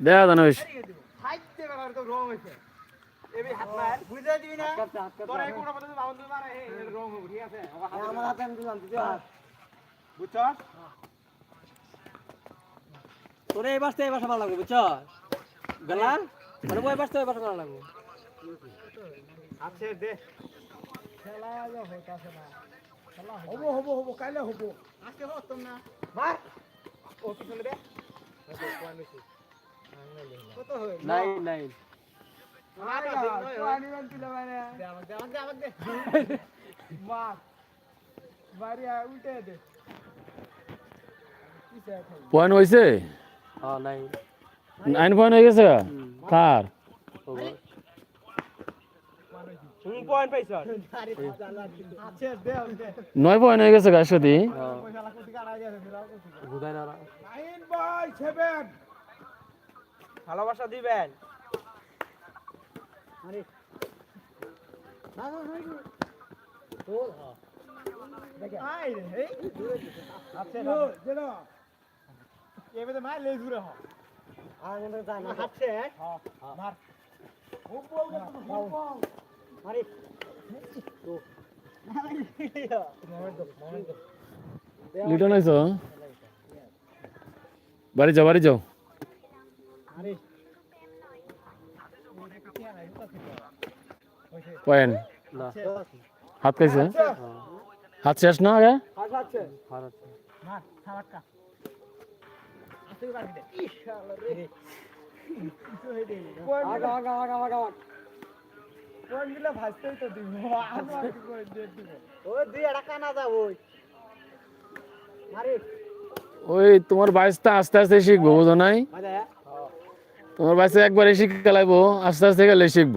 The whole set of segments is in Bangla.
দেখা জানো তো হাত তোর এই কোন মতে বাউন্ড মারে হে এর রং হব ঠিক আছে আমার হাতে আমি দিলাম তুই বুঝছস তোরে এই বাসতে এই বাসা ভালো লাগবে বুঝছ? গলা মানে ওই বাসতে ওই বাসা ভালো লাগবে। আচ্ছা দে। খেলা যা হইতাছে না খেলা হব হব হব কাইলে হব। আজকে হতম না মার। ও পিছনে দে। কত হই নাই নাই পয়েন্ট হয়েছে হ্যাঁ নাইন। পয়েন্ট হয়ে গেছে? কার? আচ্ছা নয় পয়েন্ট হয়ে গেছে গায়ের সাথে হ্যাঁ না ভালোবাসা দিবেন। আই রে আচ্ছা যেন এবারে মার লে দূরে হ। আর মনে যায় না। হাতছে হ্যাঁ? মার ও বল বল আরে। তো লিটন আইছ বাড়ি যাও বাড়ি যাও। দিয়ে দিব ও দুই টাকা না যাব ওই তোমার বাইশটা আস্তে আস্তে শিখব বুঝো নাই? তোমার বাইশে একবারে শিখে গেলাইবো আস্তে আস্তে গেলে শিখব।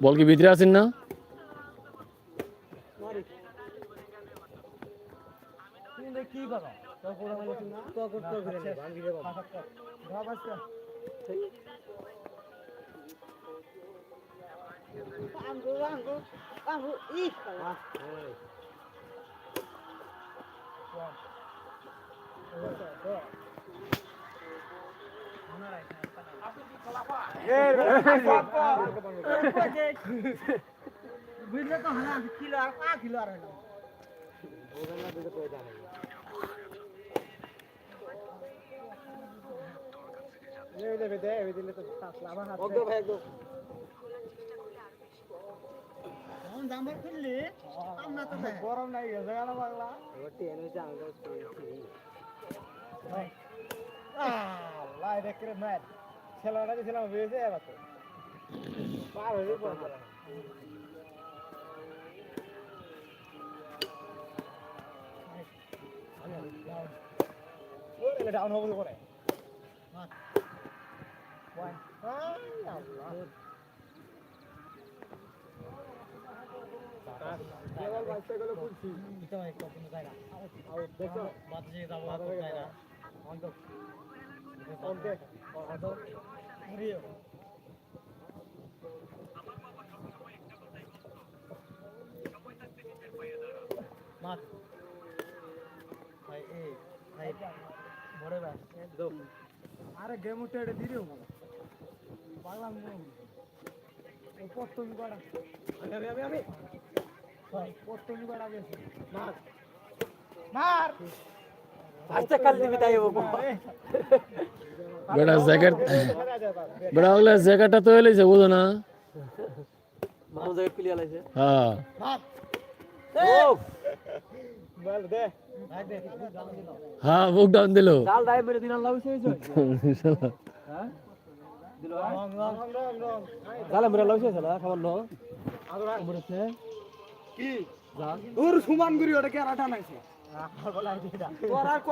বল কি ভিতরে আছেন না? তুমি বুঝলে তো হ্যাঁ কিলো আর পা কিলো গরম নাই গেছে গেল এটা করে ম্যাচ ছেলেটা দিয়েছিলাম হয়েছে এবার তো। পার হয়ে পড়বে ডাউন হব করে? কেবল বাচ্চাগুলো খুলছি। এটা একটা কোনো জায়গা আউট দেখো। বাতাসে যাব আর ভাই এই ভাই ভাই একদম গেম উঠে এটা আবে আবে আবে পত্তন করা গেছে মার। মার আচ্ছা কাল দিবি তাই বেটা জ্যাকেট বেটা ওগুলা জ্যাকেটটা তো এলেছে বুঝো না। হ্যাঁ ও বল দে ভাই দে হ্যাঁ বুক ডাউন দিল। হ্যাঁ কি? ওর সমান করি ওটা নাইছে। তোর আর কত